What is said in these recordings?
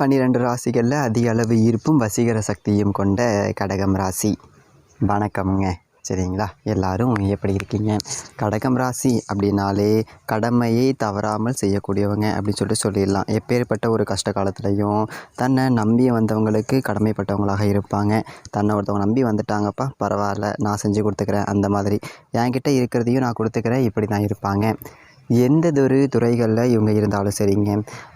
பன்னிரெண்டு ராசிகளில் அதிக அளவு ஈர்ப்பும் வசீகர சக்தியும் கொண்ட கடகம் ராசி. வணக்கமுங்க. சரிங்களா? எல்லாரும் எப்படி இருக்கீங்க? கடகம் ராசி அப்படின்னாலே கடமையை தவறாமல் செய்யக்கூடியவங்க அப்படின்னு சொல்லிட்டு சொல்லிடலாம். எப்பேற்பட்ட ஒரு கஷ்ட காலத்துலையும் தன்னை நம்பி வந்தவங்களுக்கு கடமைப்பட்டவங்களாக இருப்பாங்க. தன்னை ஒருத்தவங்க நம்பி வந்துட்டாங்கப்பா பரவாயில்ல நான் செஞ்சு கொடுத்துக்கிறேன் அந்த மாதிரி. என்கிட்ட இருக்கிறதையும் நான் கொடுத்துக்கிறேன் இப்படி தான் இருப்பாங்க. எந்ததொரு துறைகளில் இவங்க இருந்தாலும் சரிங்க.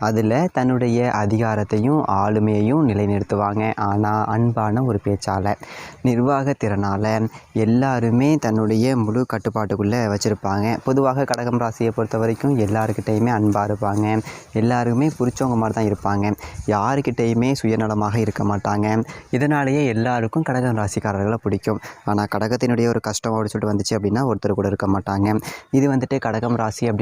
அதில் தன்னுடைய அதிகாரத்தையும் ஆளுமையையும் நிலைநிறுத்துவாங்க. ஆனால் அன்பான ஒரு பேச்சாளர் நிர்வாக திறனால் எல்லாருமே தன்னுடைய முழு கட்டுப்பாட்டுக்குள்ளே வச்சுருப்பாங்க. பொதுவாக கடகம் ராசியை பொறுத்த வரைக்கும் எல்லாருக்கிட்டேயுமே அன்பாக இருப்பாங்க. எல்லாருமே பிடிச்சவங்க மாதிரி தான் இருப்பாங்க. யாருக்கிட்டேயுமே சுயநலமாக இருக்க மாட்டாங்க. இதனாலேயே எல்லாருக்கும் கடகம் ராசிக்காரர்களை பிடிக்கும். ஆனால் கடகத்தினுடைய ஒரு கஷ்டம் அப்படின்னு சொல்லிட்டு வந்துச்சு அப்படின்னா ஒருத்தர் கூட இருக்க மாட்டாங்க. இது வந்துட்டு கடகம் ராசி அப்படி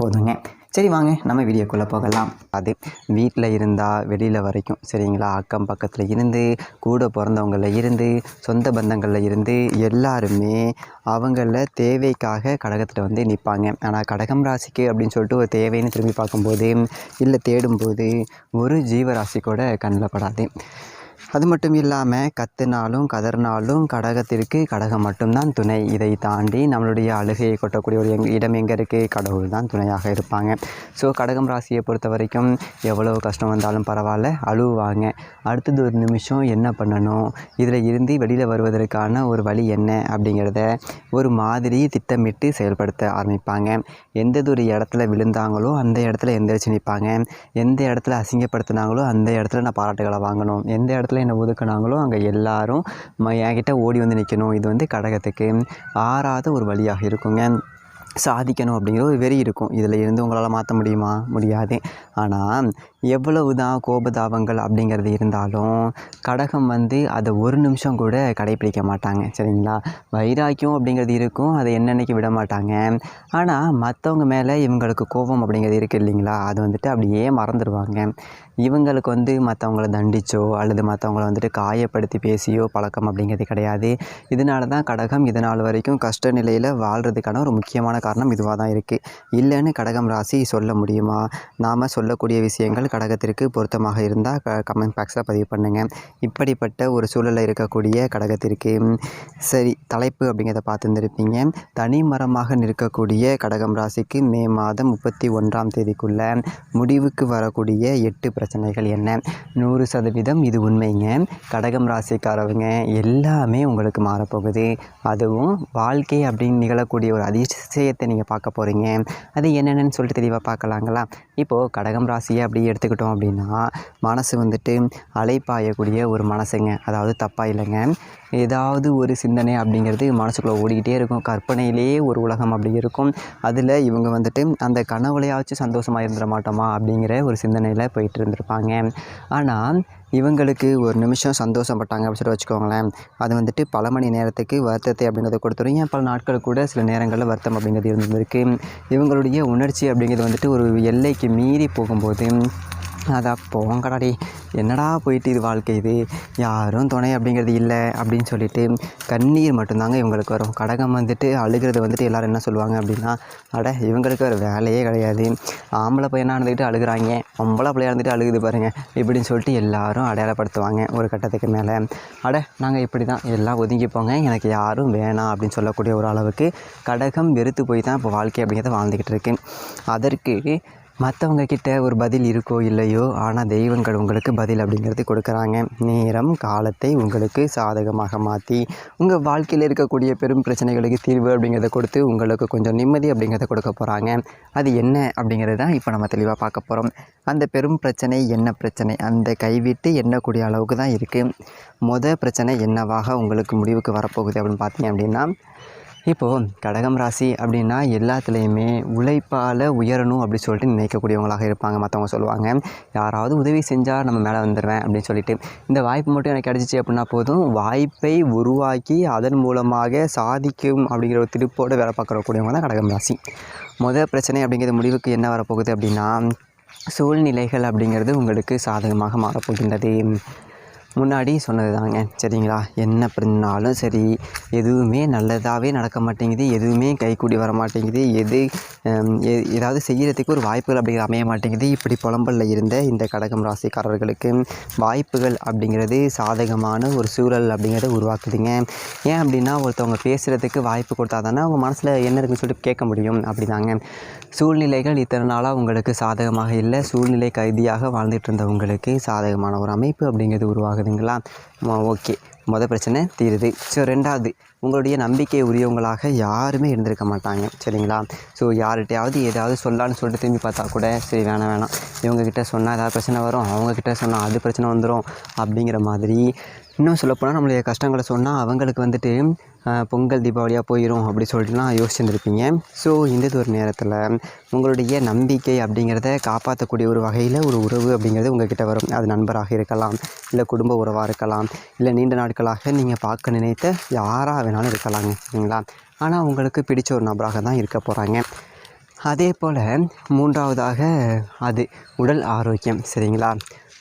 போதுங்க. சரி வாங்க நம்ம வீடியோக்குள்ளே போகலாம். அது வீட்டில் இருந்தால் வெளியில் வரைக்கும் சரிங்களா? அக்கம் பக்கத்தில் இருந்து கூட பிறந்தவங்களில் இருந்து சொந்த பந்தங்களில் இருந்து எல்லாருமே அவங்கள தேவைக்காக கடகத்தில் வந்து நிற்பாங்க ஆனால் கடகம் ராசிக்கு அப்படின்னு சொல்லிட்டு ஒரு தேவைன்னு திரும்பி பார்க்கும்போது இல்லை தேடும்போது ஒரு ஜீவராசி கூட கண்ணில் படாது. அது மட்டும் இல்லாமல் கத்துனாலும் கதறினாலும் கடகத்திற்கு கடகம் மட்டும்தான் துணை. இதை தாண்டி நம்மளுடைய அழுகையை கொட்டக்கூடிய ஒரு எங் இடம் எங்கே இருக்குது கடவுள் தான் துணையாக இருப்பாங்க. ஸோ கடகம் ராசியை பொறுத்த வரைக்கும் எவ்வளோ கஷ்டம் வந்தாலும் பரவாயில்ல அழுவாங்க. அடுத்தது ஒரு நிமிஷம் என்ன பண்ணணும்? இதில் இருந்து வெளியில் வருவதற்கான ஒரு வழி என்ன? அப்படிங்கிறத ஒரு மாதிரி திட்டமிட்டு செயல்படுத்த ஆரம்பிப்பாங்க. எந்ததொரு ஒரு இடத்துல விழுந்தாங்களோ அந்த இடத்துல எந்திரிச்சு நிற்பாங்க எந்த இடத்துல அசிங்கப்படுத்தினாங்களோ அந்த இடத்துல நான் பாராட்டுகளை வாங்கணும். எந்த இடத்துல என்னை ஒதுக்குனாங்களோ அங்கே எல்லாரும் என்கிட்ட ஓடி வந்து நிற்கணும் இது வந்து கடகத்துக்கு ஆறாத ஒரு வழியாக இருக்குங்க. சாதிக்கணும் அப்படிங்கிற ஒரு வெறி இருக்கும். இதில் இருந்து உங்களால் மாற்ற முடியுமா? முடியாது. ஆனால் எவ்வளவு தான் கோபதாபங்கள் அப்படிங்கிறது இருந்தாலும் கடகம் வந்து அதை ஒரு நிமிஷம் கூட கடைப்பிடிக்க மாட்டாங்க. சரிங்களா? வைராக்கியம் அப்படிங்கிறது இருக்கும். அதை என்னென்னைக்கு விட மாட்டாங்க. ஆனால் மற்றவங்க மேலே இவங்களுக்கு கோபம் அப்படிங்கிறது இருக்குது இல்லைங்களா? அது வந்துட்டு அப்படியே மறந்துடுவாங்க இவங்களுக்கு வந்து மற்றவங்கள தண்டிச்சோ அல்லது மற்றவங்கள வந்துட்டு காயப்படுத்தி பேசியோ பழக்கம் அப்படிங்கிறது கிடையாது. இதனால தான் கடகம் இதனால் வரைக்கும் கஷ்ட நிலையில் வாழ்கிறதுக்கான ஒரு முக்கியமான காரணம் இதுவாக தான் இருக்குது இல்லைன்னு கடகம் ராசி சொல்ல முடியுமா? நாம் சொல்லக்கூடிய விஷயங்கள் கடகத்திற்கு பொருத்தமாக இருந்தால் க கமெண்ட் பாக்ஸில் பதிவு பண்ணுங்கள் இப்படிப்பட்ட ஒரு சூழலில் இருக்கக்கூடிய கடகத்திற்கு சரி தலைப்பு அப்படிங்கிறத பார்த்துருந்துருப்பீங்க. தனி மரமாக நிற்கக்கூடிய கடகம் ராசிக்கு மே மாதம் முப்பத்தி ஒன்றாம் தேதிக்குள்ள முடிவுக்கு வரக்கூடிய எட்டு பிரச்சனைகள் என்ன? நூறு சதவீதம் இது உண்மைங்க. கடகம் ராசிக்காரவங்க எல்லாமே உங்களுக்கு மாறப்போகுது. அதுவும் வாழ்க்கை அப்படின்னு நிகழக்கூடிய ஒரு விஷயத்தை நீங்கள் பார்க்க போகிறீங்க அது என்னென்னு சொல்லிட்டு தெளிவாக பார்க்கலாங்களா? இப்போது கடகம் ராசியை அப்படி எடுத்துக்கிட்டோம் அப்படின்னா மனசு வந்துட்டு அலைப்பாயக்கூடிய ஒரு மனசுங்க. அதாவது தப்பாக இல்லைங்க. ஏதாவது ஒரு சிந்தனை அப்படிங்கிறது மனசுக்குள்ளே ஓடிக்கிட்டே இருக்கும். கற்பனையிலேயே ஒரு உலகம் அப்படி இருக்கும். அதில் இவங்க வந்துட்டு அந்த கனவுலையாச்சும் சந்தோஷமாக இருந்துட மாட்டோமா அப்படிங்கிற ஒரு சிந்தனையில் போயிட்டு இருந்திருப்பாங்க. ஆனால் இவங்களுக்கு ஒரு நிமிஷம் சந்தோஷப்பட்டாங்க அப்படின்னு சொல்லி வச்சுக்கோங்களேன். அது வந்துட்டு பல மணி நேரத்துக்கு வருத்தத்தை அப்படிங்கிறத கொடுத்துரும். ஏன் பல நாட்கள் கூட சில நேரங்களில் வருத்தம் அப்படிங்கிறது இருந்திருக்கு. இவங்களுடைய உணர்ச்சி அப்படிங்கிறது வந்துட்டு ஒரு எல்லைக்கு மீறி போகும்போது அதா போங்கடாடி என்னடா போயிட்டு இது வாழ்க்கை இது? யாரும் துணை அப்படிங்கிறது இல்லை அப்படின்னு சொல்லிட்டு கண்ணீர் மட்டும்தாங்க இவங்களுக்கு வரும். கடகம் வந்துட்டு அழுகிறது வந்துட்டு எல்லோரும் என்ன சொல்லுவாங்க அப்படின்னா அட இவங்களுக்கு வேறு வேலையே கிடையாது. ஆம்பளை பையனாக இருந்துக்கிட்டு அழுகுறாங்க. பொம்பளை பிள்ளையா இருந்துட்டு அழுகுது பாருங்கள் இப்படின்னு சொல்லிட்டு எல்லோரும் அடையாளப்படுத்துவாங்க ஒரு கட்டத்துக்கு மேலே. அட நாங்கள் இப்படி தான் எல்லாம் ஒதுங்கிப்போங்க எனக்கு யாரும் வேணாம் அப்படின்னு சொல்லக்கூடிய ஒரு அளவுக்கு கடகம் வெறுத்து போய் தான் இப்போ வாழ்க்கை அப்படிங்கிறத வாழ்ந்துக்கிட்டு இருக்கு. அதற்கு மற்றவங்க கிட்ட ஒரு பதில் இருக்கோ இல்லையோ ஆனால் தெய்வங்கள் உங்களுக்கு பதில் அப்படிங்கிறது கொடுக்குறாங்க. நேரம் காலத்தை உங்களுக்கு சாதகமாக மாற்றி உங்கள் வாழ்க்கையில் இருக்கக்கூடிய பெரும் பிரச்சனைகளுக்கு தீர்வு அப்படிங்கிறத கொடுத்து உங்களுக்கு கொஞ்சம் நிம்மதி அப்படிங்கிறத கொடுக்க போகிறாங்க அது என்ன அப்படிங்கிறது தான் இப்போ நம்ம தெளிவாக பார்க்க போகிறோம் அந்த பெரும் பிரச்சனை என்ன பிரச்சனை? அந்த கைவிட்டு எண்ணக்கூடிய அளவுக்கு தான் இருக்குது மொதல் பிரச்சனை என்னவாக உங்களுக்கு முடிவுக்கு வரப்போகுது அப்படின்னு பார்த்தீங்க அப்படின்னா இப்போது கடகம் ராசி அப்படின்னா எல்லாத்துலேயுமே உழைப்பால் உயரணும் அப்படின்னு சொல்லிட்டு நினைக்கக்கூடியவங்களாக இருப்பாங்க மற்றவங்க சொல்லுவாங்க. யாராவது உதவி செஞ்சால் நம்ம மேலே வந்துடுவேன் அப்படின்னு சொல்லிட்டு. இந்த வாய்ப்பு மட்டும் எனக்கு கிடச்சிச்சு அப்படின்னா போதும். வாய்ப்பை உருவாக்கி அதன் மூலமாக சாதிக்கும் அப்படிங்கிற ஒரு திருப்போடு வேலை பார்க்கக்கூடியவங்க தான் கடகம் ராசி. முதல் பிரச்சனை அப்படிங்கிறது முடிவுக்கு என்ன வரப்போகுது அப்படின்னா சூழ்நிலைகள் அப்படிங்கிறது உங்களுக்கு சாதகமாக மாறப்போகின்றது. முன்னாடி சொன்னது தாங்க சரிங்களா? என்ன பண்ணாலும் சரி எதுவுமே நல்லதாகவே நடக்க மாட்டேங்குது எதுவுமே கைக்கூடி வர மாட்டேங்குது எது ஏதாவது செய்கிறதுக்கு ஒரு வாய்ப்புகள் அப்படிங்கிற அமைய மாட்டேங்குது. இப்படி புலம்பலில் இருந்த இந்த கடகம் ராசிக்காரர்களுக்கு வாய்ப்புகள் அப்படிங்கிறது சாதகமான ஒரு சூழல் அப்படிங்கிறத உருவாக்குதுங்க. ஏன் அப்படின்னா ஒருத்தவங்க பேசுகிறதுக்கு வாய்ப்பு கொடுத்தா தானே அவங்க மனசில் என்ன இருக்குன்னு சொல்லிட்டு கேட்க முடியும். அப்படிதாங்க. சூழ்நிலைகள் இத்தனை நாளாக உங்களுக்கு சாதகமாக இல்லை. சூழ்நிலை கைதியாக வாழ்ந்துட்டு இருந்தவங்களுக்கு சாதகமான ஒரு அமைப்பு அப்படிங்கிறது உருவாகுதுங்களா? ஓகே. மொதல் பிரச்சனை தீருது. ஸோ ரெண்டாவது உங்களுடைய நம்பிக்கை உரியவங்களாக யாருமே இருந்திருக்க மாட்டாங்க. சரிங்களா? ஸோ யார்கிட்டையாவது ஏதாவது சொல்லலான்னு சொல்லிட்டு திரும்பி பார்த்தா கூட சரி வேணாம் வேணாம். இவங்கக்கிட்ட சொன்னால் ஏதாவது பிரச்சனை வரும். அவங்கக்கிட்ட சொன்னால் அது பிரச்சனை வந்துடும் அப்படிங்கிற மாதிரி இன்னும் சொல்லப்போனால் நம்மளுடைய கஷ்டங்களை சொன்னால் அவங்களுக்கு வந்துட்டு பொங்கல் தீபாவளியாக போயிடும் அப்படி சொல்லிட்டுலாம் யோசிச்சுருந்துருப்பீங்க. ஸோ இந்த ஒரு நேரத்தில் உங்களுடைய நம்பிக்கை அப்படிங்கிறத காப்பாற்றக்கூடிய ஒரு வகையில் ஒரு உறவு அப்படிங்கிறது உங்ககிட்ட வரும். அது நண்பராக இருக்கலாம் இல்லை குடும்ப உறவாக இருக்கலாம் இல்லை நீண்ட நாட்களாக நீங்கள் பார்க்க நினைத்த யாராக வேணாலும் இருக்கலாங்க சரிங்களா? ஆனால் உங்களுக்கு பிடிச்ச ஒரு நபராக தான் இருக்க போகிறாங்க அதே போல் மூன்றாவதாக அது உடல் ஆரோக்கியம் சரிங்களா?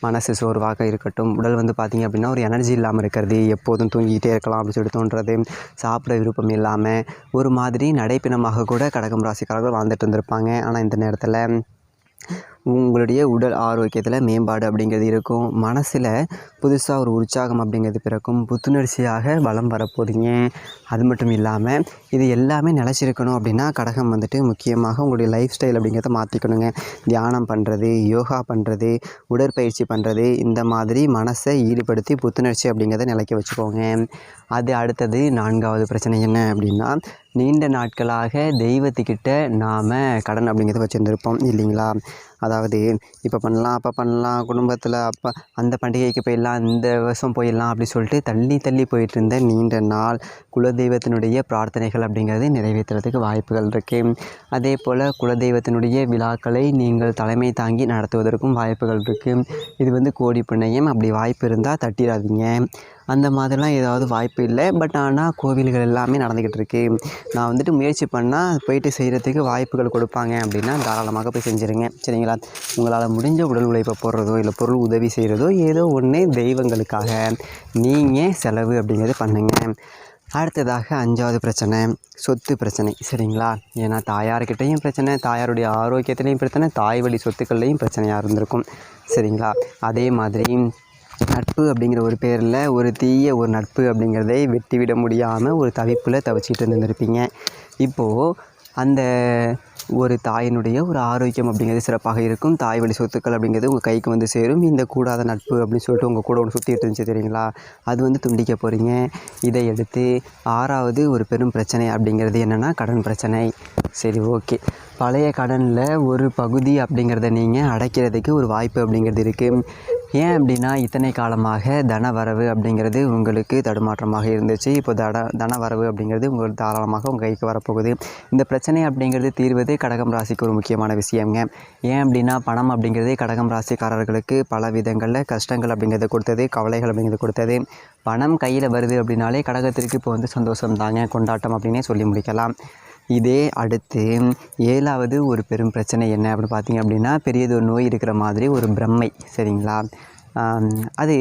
மனசு சோர்வாக இருக்கட்டும். உடல் வந்து பார்த்திங்க அப்படின்னா ஒரு எனர்ஜி இல்லாமல் இருக்கிறது. எப்போதும் தூங்கிக்கிட்டே இருக்கலாம் அப்படின்னு சொல்லிட்டு தோன்றது. சாப்பிட விருப்பம் இல்லாமல் ஒரு மாதிரி நடைப்பிணமாக கூட கடகம் ராசிக்காரர்கள் வாழ்ந்துட்டு இருந்திருப்பாங்க ஆனால் இந்த நேரத்தில் உங்களுடைய உடல் ஆரோக்கியத்தில் மேம்பாடு அப்படிங்கிறது இருக்கும். மனசில் புதுசாக ஒரு உற்சாகம் அப்படிங்கிறது பிறக்கும். புத்துணர்ச்சியாக வளம் வரப்போகுதுங்க. அது மட்டும் இல்லாமல் இது எல்லாமே நிலச்சிருக்கணும் அப்படின்னா கடகம் வந்துட்டு முக்கியமாக உங்களுடைய லைஃப் ஸ்டைல் அப்படிங்கிறத மாற்றிக்கணுங்க தியானம் பண்ணுறது யோகா பண்ணுறது உடற்பயிற்சி பண்ணுறது இந்த மாதிரி மனசை ஈடுபடுத்தி புத்துணர்ச்சி அப்படிங்கிறத நிலைக்க வச்சுக்கோங்க. அது அடுத்தது நான்காவது பிரச்சனை என்ன அப்படின்னா நீண்ட நாட்களாக தெய்வத்துக்கிட்ட நாம் கடன் அப்படிங்கிறத வச்சுருந்துருப்போம் இல்லைங்களா? அதாவது இப்போ பண்ணலாம் அப்போ பண்ணலாம் குடும்பத்தில் அப்போ அந்த பண்டிகைக்கு போயிடலாம் இந்த வருஷம் போயிடலாம் அப்படி சொல்லிட்டு தள்ளி தள்ளி போயிட்டு இருந்த நீண்ட நாள் குலதெய்வத்தினுடைய பிரார்த்தனைகள் அப்படிங்கிறது நிறைவேற்றுறதுக்கு வாய்ப்புகள் இருக்குது அதே போல் குலதெய்வத்தினுடைய விழாக்களை நீங்கள் தலைமை தாங்கி நடத்துவதற்கும் வாய்ப்புகள் இருக்குது இது வந்து கோடி புண்ணியம். அப்படி வாய்ப்பு இருந்தால் தட்டிடாதீங்க. அந்த மாதிரிலாம் ஏதாவது வாய்ப்பு இல்லை. பட் ஆனால் கோவில்கள் எல்லாமே நடந்துக்கிட்டு இருக்கு. நான் வந்துட்டு முயற்சி பண்ணால் போயிட்டு செய்கிறதுக்கு வாய்ப்புகள் கொடுப்பாங்க அப்படின்னா தாராளமாக போய் செஞ்சுருங்க. சரிங்களா? உங்களால் முடிஞ்ச உடல் உழைப்பை போடுறதோ இல்லை பொருள் உதவி செய்கிறதோ ஏதோ ஒன்று தெய்வங்களுக்காக நீங்கள் செலவு அப்படிங்கிறது பண்ணுங்கள் அடுத்ததாக அஞ்சாவது பிரச்சனை சொத்து பிரச்சனை. சரிங்களா? ஏன்னா தாயார்கிட்டையும் பிரச்சனை தாயாருடைய ஆரோக்கியத்துலேயும் பிரச்சனை தாய் வழி சொத்துக்கள்லேயும் பிரச்சனையாக இருந்திருக்கும். சரிங்களா? அதே மாதிரி நட்பு அப்படிங்கிற ஒரு பேரில் ஒரு தீய ஒரு நட்பு அப்படிங்கிறதை வெட்டிவிட முடியாமல் ஒரு தவிப்பில் தவிச்சிட்டு இருந்திருப்பீங்க இப்போது அந்த ஒரு தாயினுடைய ஒரு ஆரோக்கியம் அப்படிங்கிறது சிறப்பாக இருக்கும். தாய் வழி சொத்துக்கள் அப்படிங்கிறது உங்கள் கைக்கு வந்து சேரும். இந்த கூடாத நட்பு அப்படின்னு சொல்லிட்டு உங்கள் கூட ஒன்று சுற்றிட்டு இருந்துச்சு தெரியுங்களா? அது வந்து துண்டிக்க போகிறீங்க இதை எடுத்து ஆறாவது ஒரு பெரும் பிரச்சனை அப்படிங்கிறது என்னென்னா கடன் பிரச்சனை. சரி ஓகே. பழைய கடனில் ஒரு பகுதி அப்படிங்கிறத நீங்கள் அடைக்கிறதுக்கு ஒரு வாய்ப்பு அப்படிங்கிறது இருக்குது ஏன் அப்படின்னா இத்தனை காலமாக தன வரவு அப்படிங்கிறது உங்களுக்கு தடுமாற்றமாக இருந்துச்சு. இப்போ தட தன வரவு அப்படிங்கிறது உங்களுக்கு தாராளமாக உங்கள் கைக்கு வரப்போகுது. இந்த பிரச்சனை அப்படிங்கிறது தீர்வது கடகம் ராசிக்கு ஒரு முக்கியமான விஷயங்க ஏன் அப்படின்னா பணம் அப்படிங்கிறது கடகம் ராசிக்காரர்களுக்கு பல விதங்களில் கஷ்டங்கள் அப்படிங்கிறது கொடுத்தது கவலைகள் அப்படிங்கிறது கொடுத்தது. பணம் கையில் வருது அப்படின்னாலே கடகத்திற்கு இப்போ வந்து சந்தோஷம் தாங்க கொண்டாட்டம் அப்படின்னே சொல்லி முடிக்கலாம். இதே அடுத்து ஏழாவது ஒரு பெரும் பிரச்சனை என்ன அப்படின்னு பார்த்தீங்க அப்படின்னா பெரியது ஒரு நோய் இருக்கிற மாதிரி ஒரு பிரம்மை சரிங்களா? அது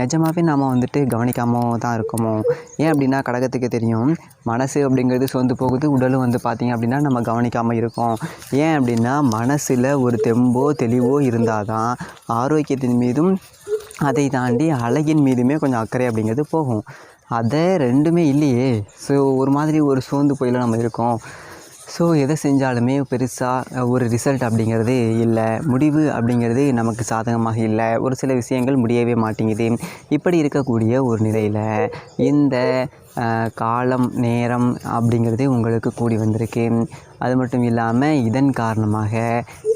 நிஜமாகவே நாம் வந்துட்டு கவனிக்காமல் தான் இருக்கோமோ? ஏன் அப்படின்னா கடகத்துக்கு தெரியும். மனசு அப்படிங்கிறது சோர்ந்து போகுது உடலும் வந்து பார்த்திங்க அப்படின்னா நம்ம கவனிக்காமல் இருக்கோம். ஏன் அப்படின்னா மனசில் ஒரு தெம்போ தெளிவோ இருந்தால் தான் ஆரோக்கியத்தின் மீதும் அதை தாண்டி அழகின் மீதுமே கொஞ்சம் அக்கறை அப்படிங்கிறது போகும். அதை ரெண்டுமே இல்லையே. ஸோ ஒரு மாதிரி ஒரு சோர்ந்து போயில நம்ம இருக்கோம். ஸோ எதை செஞ்சாலுமே பெருசாக ஒரு ரிசல்ட் அப்படிங்கிறது இல்லை. முடிவு அப்படிங்கிறது நமக்கு சாதகமாக இல்லை. ஒரு சில விஷயங்கள் முடியவே மாட்டேங்குது. இப்படி இருக்கக்கூடிய ஒரு நிலையில் இந்த காலம் நேரம் அப்படிங்கிறது உங்களுக்கு கூடி வந்திருக்கு. அது மட்டும் இல்லாமல் இதன் காரணமாக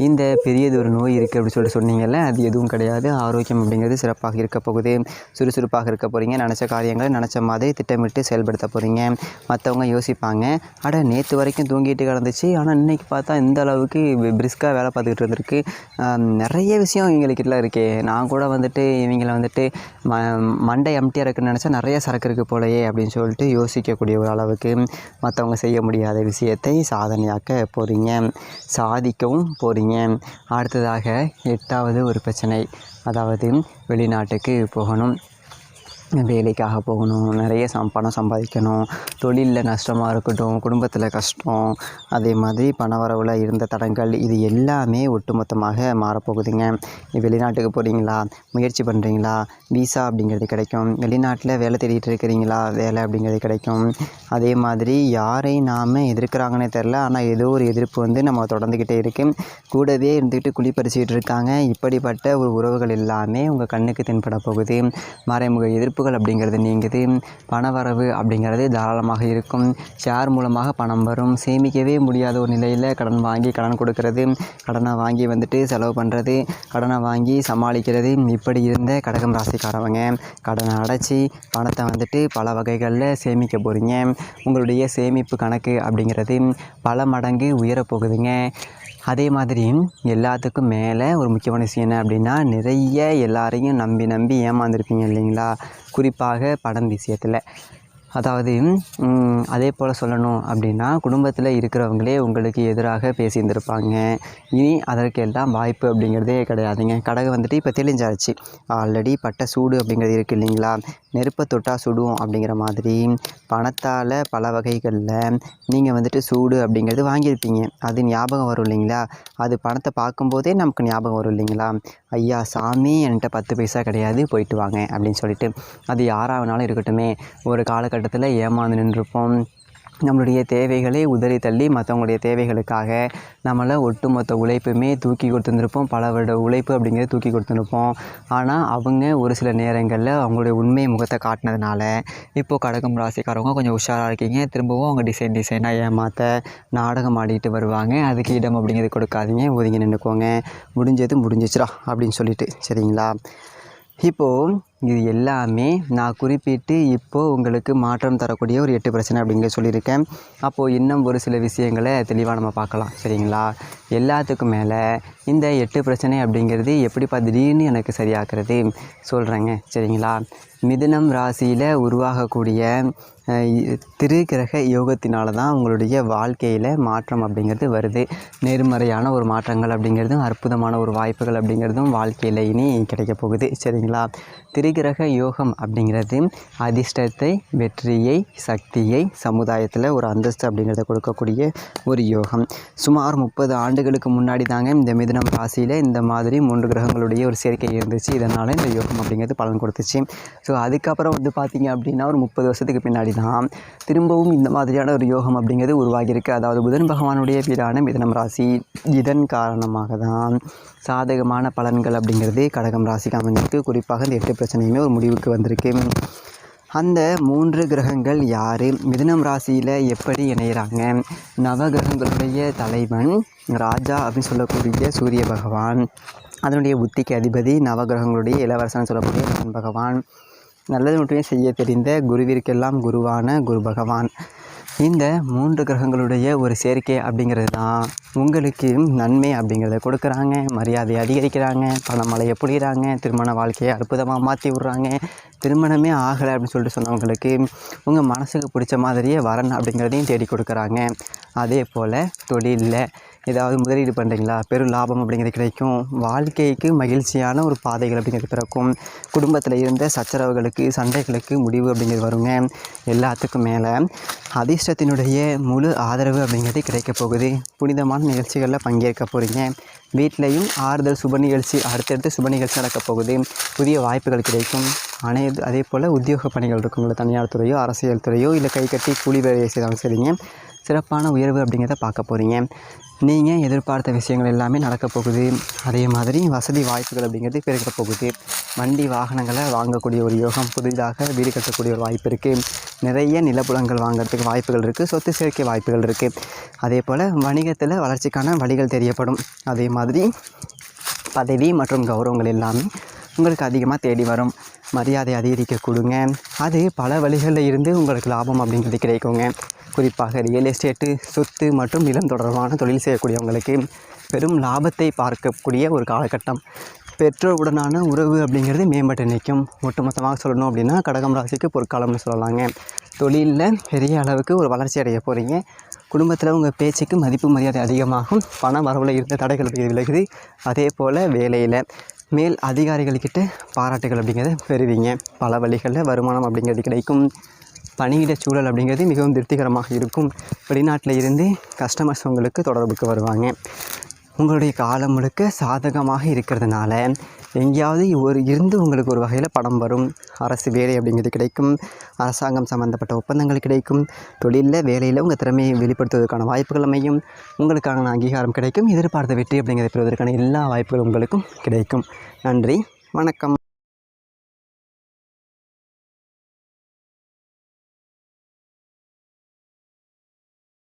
இந்த பெரியது ஒரு நோய் இருக்குது அப்படின்னு சொல்லிட்டு சொன்னீங்கல்ல அது எதுவும் கிடையாது. ஆரோக்கியம் அப்படிங்கிறது சிறப்பாக இருக்க போகுது. சுறுசுறுப்பாக இருக்க போகிறீங்க நினச்ச காரியங்களை நினச்ச மாதிரி திட்டமிட்டு செயல்படுத்த போகிறீங்க மற்றவங்க யோசிப்பாங்க. அட நேற்று வரைக்கும் தூங்கிட்டு கிடந்துச்சு. ஆனால் இன்னைக்கு பார்த்தா இந்த அளவுக்கு பிரிஸ்காக வேலை பார்த்துக்கிட்டு இருந்திருக்கு. நிறைய விஷயம் இவங்களுக்கிட்டலாம் இருக்கே. நான் கூட வந்துட்டு இவங்கள வந்துட்டு ம மண்டை எம்டியாக இருக்குன்னு நினச்சா நிறைய சரக்கு இருக்குது போலயே அப்படின்னு சொல்லிட்டு யோசிக்கக்கூடிய ஒரு அளவுக்கு மற்றவங்க செய்ய முடியாத விஷயத்தை சாதனையாக பார்க்க போகிறீங்க சாதிக்கவும் போகிறீங்க அடுத்ததாக எட்டாவது ஒரு பிரச்சனை. அதாவது வெளிநாட்டுக்கு போகணும். வேலைக்காக போகணும் நிறைய சம் பணம் சம்பாதிக்கணும் தொழிலில் நஷ்டமாக இருக்கட்டும் குடும்பத்தில் கஷ்டம் அதே மாதிரி பண வரவில் இருந்த தடங்கள் இது எல்லாமே ஒட்டுமொத்தமாக மாறப்போகுதுங்க. வெளிநாட்டுக்கு போகிறீங்களா முயற்சி பண்ணுறீங்களா விசா அப்படிங்கிறது கிடைக்கும். வெளிநாட்டில் வேலை தேடிட்டு இருக்கிறீங்களா? வேலை அப்படிங்கிறது கிடைக்கும். அதே மாதிரி யாரை நாம் எதிர்க்கிறாங்கன்னே தெரில ஆனால் ஏதோ ஒரு எதிர்ப்பு வந்து நம்ம தொடர்ந்துக்கிட்டே இருக்குது கூடவே இருந்துக்கிட்டு குழி இருக்காங்க. இப்படிப்பட்ட ஒரு உறவுகள் எல்லாமே உங்கள் கண்ணுக்கு தென்பட போகுது. மறைமுக எதிர்ப்புகள் அப்படிங்கிறது நீங்குது. பணவரவு அப்படிங்கிறது தாராளமாக இருக்கும். ஷேர் மூலமாக பணம் வரும். சேமிக்கவே முடியாத ஒரு நிலையில் கடன் வாங்கி கடன் கொடுக்கறது கடனை வாங்கி வந்துட்டு செலவு பண்ணுறது கடனை வாங்கி சமாளிக்கிறது. இப்படி இருந்த கடகம் ராசிக்காரவங்க கடனை அடைச்சி பணத்தை வந்துட்டு பல வகைகளில் சேமிக்க போகிறீங்க உங்களுடைய சேமிப்பு கணக்கு அப்படிங்கிறது பல மடங்கு உயரப்போகுதுங்க அதே மாதிரி எல்லாத்துக்கும் மேலே ஒரு முக்கியமான விஷயம் என்ன அப்படின்னா நிறைய எல்லாரையும் நம்பி நம்பி ஏமாந்துருப்பீங்க இல்லைங்களா? குறிப்பாக படம் விஷயத்தில். அதாவது அதே போல் சொல்லணும் அப்படின்னா குடும்பத்தில் இருக்கிறவங்களே உங்களுக்கு எதிராக பேசியிருந்திருப்பாங்க. இனி அதற்கெல்லாம் வாய்ப்பு அப்படிங்கிறதே கிடையாதுங்க. கடகம் வந்துட்டு இப்போ தெளிஞ்சாச்சு. ஆல்ரெடி பட்ட சூடு அப்படிங்கிறது இருக்குது இல்லைங்களா? நெருப்பை தொட்டால் சுடும் அப்படிங்கிற மாதிரி பணத்தால் பல வகைகளில் நீங்கள் வந்துட்டு சூடு அப்படிங்கிறது வாங்கியிருப்பீங்க. அது ஞாபகம் வரும் இல்லைங்களா? அது பணத்தை பார்க்கும்போதே நமக்கு ஞாபகம் வரும் இல்லைங்களா? ஐயா சாமி என்கிட்ட பத்து பைசா கிடையாது போயிட்டு வாங்க அப்படின்னு சொல்லிட்டு அது யாராக வேணாலும் இருக்கட்டுமே. ஒரு காலகட்டத்தில் ஏமாந்து நின்றுருப்போம் நம்மளுடைய தேவைகளை உதறி தள்ளி மற்றவங்களுடைய தேவைகளுக்காக நம்மளை ஒட்டுமொத்த உழைப்புமே தூக்கி கொடுத்துருந்துருப்போம். பல வருட உழைப்பு அப்படிங்கிறத தூக்கி கொடுத்துருப்போம் ஆனால் அவங்க ஒரு சில நேரங்களில் அவங்களுடைய உண்மை முகத்தை காட்டினதுனால இப்போது கடகம் ராசிக்காரவங்க கொஞ்சம் உஷாராக இருக்கீங்க. திரும்பவும் அவங்க டிசைன் டிசைனாக ஏமாற்ற நாடகம் ஆடிட்டு வருவாங்க. அதுக்கு இடம் அப்படிங்கிறது கொடுக்காதீங்க. ஒதுங்கி நின்றுக்கோங்க முடிஞ்சது முடிஞ்சிச்சுடா அப்படின்னு சொல்லிட்டு சரிங்களா? இப்போது இது எல்லாமே நான் குறிப்பிட்டு இப்போது உங்களுக்கு மாற்றம் தரக்கூடிய ஒரு எட்டு பிரச்சனை அப்படிங்கிற சொல்லியிருக்கேன். அப்போது இன்னும் ஒரு சில விஷயங்களை தெளிவாக நம்ம பார்க்கலாம். சரிங்களா? எல்லாத்துக்கும் மேலே இந்த எட்டு பிரச்சனை அப்படிங்கிறது எப்படிப்பா திடீர்னு எனக்கு சரியாக்குறது? சொல்கிறேங்க சரிங்களா? மிதுனம் ராசியில் உருவாகக்கூடிய திரு கிரக யோகத்தினால தான் உங்களுடைய வாழ்க்கையில் மாற்றம் அப்படிங்கிறது வருது. நேர்மறையான ஒரு மாற்றங்கள் அப்படிங்கிறதும் அற்புதமான ஒரு வாய்ப்புகள் அப்படிங்கிறதும் வாழ்க்கையில் இனி கிடைக்க போகுது. சரிங்களா? திரிகிரக யோகம் அப்படிங்கிறது அதிர்ஷ்டத்தை வெற்றியை சக்தியை சமுதாயத்தில் ஒரு அந்தஸ்து அப்படிங்கிறத கொடுக்கக்கூடிய ஒரு யோகம். சுமார் முப்பது ஆண்டுகளுக்கு முன்னாடி தாங்க இந்த மிதுனம் ராசியில் இந்த மாதிரி மூன்று கிரகங்களுடைய ஒரு சேர்க்கை இருந்துச்சு. இதனால் இந்த யோகம் அப்படிங்கிறது பலன் கொடுத்துச்சு. ஸோ அதுக்கப்புறம் வந்து பார்த்திங்க அப்படின்னா ஒரு முப்பது வருஷத்துக்கு பின்னாடி தான் திரும்பவும் இந்த மாதிரியான ஒரு யோகம் அப்படிங்கிறது உருவாகியிருக்கு. அதாவது புதன் பகவானுடைய வீடான மிதனம் ராசி இதன் காரணமாக தான். சாதகமான பலன்கள் அப்படிங்கிறது கடகம் ராசிக்கு அமைஞ்சிருக்கு. குறிப்பாக இந்த எட்டு பிரச்சனையுமே ஒரு முடிவுக்கு வந்திருக்கு. அந்த மூன்று கிரகங்கள் யார்? மிதுனம் ராசியில் எப்படி இணையிறாங்க? நவகிரகங்களுடைய தலைவன் ராஜா அப்படின்னு சொல்லக்கூடிய சூரிய பகவான் அதனுடைய புத்திக்கு அதிபதி நவகிரகங்களுடைய இளவரசன் சொல்லக்கூடிய புதன் பகவான். நல்லது மட்டுமே செய்ய தெரிந்த குருவிற்கெல்லாம் குருவான குரு பகவான். இந்த மூன்று கிரகங்களுடைய ஒரு சேர்க்கை அப்படிங்கிறது தான் உங்களுக்கு நன்மை அப்படிங்கிறத கொடுக்குறாங்க. மரியாதையை அதிகரிக்கிறாங்க. பணமழையை புழிகிறாங்க. திருமண வாழ்க்கையை அற்புதமாக மாற்றி விட்றாங்க. திருமணமே ஆகலை அப்படின்னு சொல்லிட்டு சொன்னவங்களுக்கு உங்கள் மனசுக்கு பிடிச்ச மாதிரியே வரன் அப்படிங்கிறதையும் தேடி கொடுக்குறாங்க. அதே போல் தொழிலில் ஏதாவது முதலீடு பண்ணுறீங்களா பெரும் லாபம் அப்படிங்கிறது கிடைக்கும். வாழ்க்கைக்கு மகிழ்ச்சியான ஒரு பாதைகள் அப்படிங்கிறது பிறக்கும். குடும்பத்தில் இருந்த சச்சரவுகளுக்கு சண்டைகளுக்கு முடிவு அப்படிங்கிறது வருங்க. எல்லாத்துக்கும் மேலே அதிர்ஷ்டத்தினுடைய முழு ஆதரவு அப்படிங்கிறது கிடைக்க போகுது. புனிதமான நிகழ்ச்சிகளில் பங்கேற்க போகிறீங்க வீட்லேயும் ஆறுதல் சுப நிகழ்ச்சி அடுத்தடுத்து சுப நிகழ்ச்சி நடக்கப் போகுது. புதிய வாய்ப்புகள் கிடைக்கும். அனைத்து அதே போல் உத்தியோக பணிகள் இருக்குங்கள தனியார் துறையோ அரசியல் துறையோ இல்லை கை கட்டி கூலி வேலையை செய்தாலும் சரிங்க. சிறப்பான உயர்வு அப்படிங்கிறத பார்க்க போகிறீங்க நீங்கள் எதிர்பார்த்த விஷயங்கள் எல்லாமே நடக்க போகுது. அதே மாதிரி வசதி வாய்ப்புகள் அப்படிங்கிறது பெருக போகுது. வண்டி வாகனங்களை வாங்கக்கூடிய ஒரு யோகம் புதிதாக வீடு கட்டக்கூடிய ஒரு வாய்ப்பு இருக்குது நிறைய நிலப்புலங்கள் வாங்குறதுக்கு வாய்ப்புகள் இருக்குது சொத்து சேர்க்கை வாய்ப்புகள் இருக்குது அதே போல் வணிகத்தில் வளர்ச்சிக்கான வழிகள் தெரியப்படும். அதே மாதிரி பதவி மற்றும் கௌரவங்கள் எல்லாமே உங்களுக்கு அதிகமாக தேடி வரும். மரியாதை அதிகரிக்க கொடுங்க அது பல வழிகளில் இருந்து உங்களுக்கு லாபம் அப்படிங்கிறது கிடைக்குங்க. குறிப்பாக ரியல் எஸ்டேட்டு சொத்து மற்றும் நிலம் தொடர்பான தொழில் செய்யக்கூடியவங்களுக்கு பெரும் லாபத்தை பார்க்கக்கூடிய ஒரு காலகட்டம். பெற்றோருடனான உறவு அப்படிங்கிறது மேம்பட்டு நிற்கும். ஒட்டுமொத்தமாக சொல்லணும் அப்படின்னா கடகம் ராசிக்கு பொற்காலம்னு சொல்லலாங்க. தொழிலில் பெரிய அளவுக்கு ஒரு வளர்ச்சி அடைய போகிறீங்க குடும்பத்தில் உங்கள் பேச்சுக்கு மதிப்பு மரியாதை அதிகமாகும். பண வரவில் இருந்த தடைகள் விலகுது. அதே போல் வேலையில் மேல் அதிகாரிகள்கிட்ட பாராட்டுகள் அப்படிங்கிறத பெறுவீங்க. பல வழிகளில் வருமானம் அப்படிங்கிறது கிடைக்கும். பணியிட சூழல் அப்படிங்கிறது மிகவும் திருப்திகரமாக இருக்கும். வெளிநாட்டில் இருந்து கஸ்டமர்ஸ் உங்களுக்கு தொடர்புக்கு வருவாங்க. உங்களுடைய காலம் முழுக்க சாதகமாக இருக்கிறதுனால எங்கேயாவது ஒரு இருந்து உங்களுக்கு ஒரு வகையில் பணம் வரும். அரசு வேலை அப்படிங்கிறது கிடைக்கும். அரசாங்கம் சம்மந்தப்பட்ட ஒப்பந்தங்கள் கிடைக்கும். தொழிலில் வேலையில் உங்கள் திறமையை வெளிப்படுத்துவதற்கான வாய்ப்புகள் அமையும். உங்களுக்கான அங்கீகாரம் கிடைக்கும். எதிர்பார்த்த வெற்றி அப்படிங்கிறத பெறுவதற்கான எல்லா வாய்ப்புகளும் உங்களுக்கும் கிடைக்கும். நன்றி. வணக்கம்.